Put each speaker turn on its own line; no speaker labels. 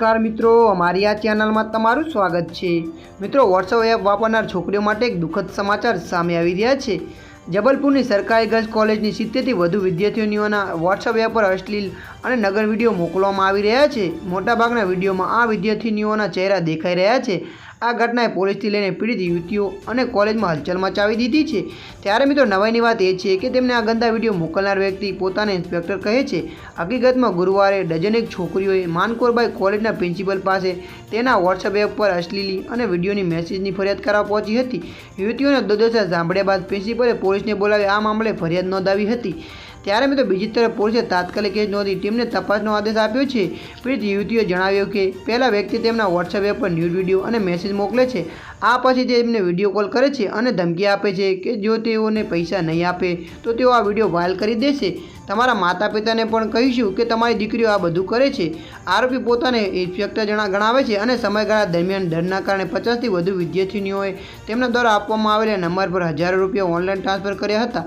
નમસ્કાર મિત્રો, અમારી આ ચેનલમાં તમારું સ્વાગત છે. મિત્રો વોટ્સઅપ એપ વાપરનાર છોકરીઓ માટે એક દુઃખદ સમાચાર સામે આવી રહ્યા છે. જબલપુરની સરકારી ગર્લ્સ કોલેજની સિત્તેરથી વધુ વિદ્યાર્થીનીઓના વોટ્સઅપ એપ પર અશ્લીલ અને નગર વીડિયો મોકલવામાં આવી રહ્યા છે. મોટાભાગના વિડીયોમાં આ વિદ્યાર્થીનીઓના ચહેરા દેખાઈ રહ્યા છે. આ ઘટનાએ પોલીસથી લઈને પીડિત યુવતીઓ અને કોલેજમાં હલચલ મચાવી દીધી છે. ત્યારે મિત્રો નવાઈની વાત એ છે કે તેમને આ ગંદા વીડિયો મોકલનાર વ્યક્તિ પોતાને ઇન્સ્પેક્ટર કહે છે. હકીકતમાં ગુરુવારે ડઝનેક છોકરીઓએ માનકોરબાઈ કોલેજના પ્રિન્સિપલ પાસે તેના વોટ્સએપ એપ પર અશ્લીલી અને વિડીયોની મેસેજની ફરિયાદ કરવા પહોંચી હતી. યુવતીઓને દોદોસા સાંભળ્યા બાદ પ્રિન્સિપલે પોલીસને બોલાવી આ મામલે ફરિયાદ નોંધાવી હતી. ત્યારે મિત્રો બીજી તરફ પોલીસે તાત્કાલિક કેસ નોંધી ટીમને તપાસનો આદેશ આપ્યો છે. પીડિત યુવતીઓએ જણાવ્યું કે, પહેલાં વ્યક્તિ તેમના વોટ્સએપ એપ પર ન્યૂઝ વીડિયો અને મેસેજ મોકલે છે. આ પછી તે એમને વીડિયો કોલ કરે છે અને ધમકી આપે છે કે જો તેઓને પૈસા નહીં આપે, તો તેઓ આ વીડિયો વાયરલ કરી દેશે. તમારા માતા પિતાને પણ કહીશું કે તમારી દીકરીઓ આ બધું કરે છે. આરોપી પોતાને ઇન્સ્પેક્ટર જણા ગણાવે છે અને સમયગાળા દરમિયાન ડરના કારણે પચાસથી વધુ વિદ્યાર્થીનીઓએ તેમના દ્વારા આપવામાં આવેલા નંબર પર હજારો રૂપિયા ઓનલાઈન ટ્રાન્સફર કર્યા હતા.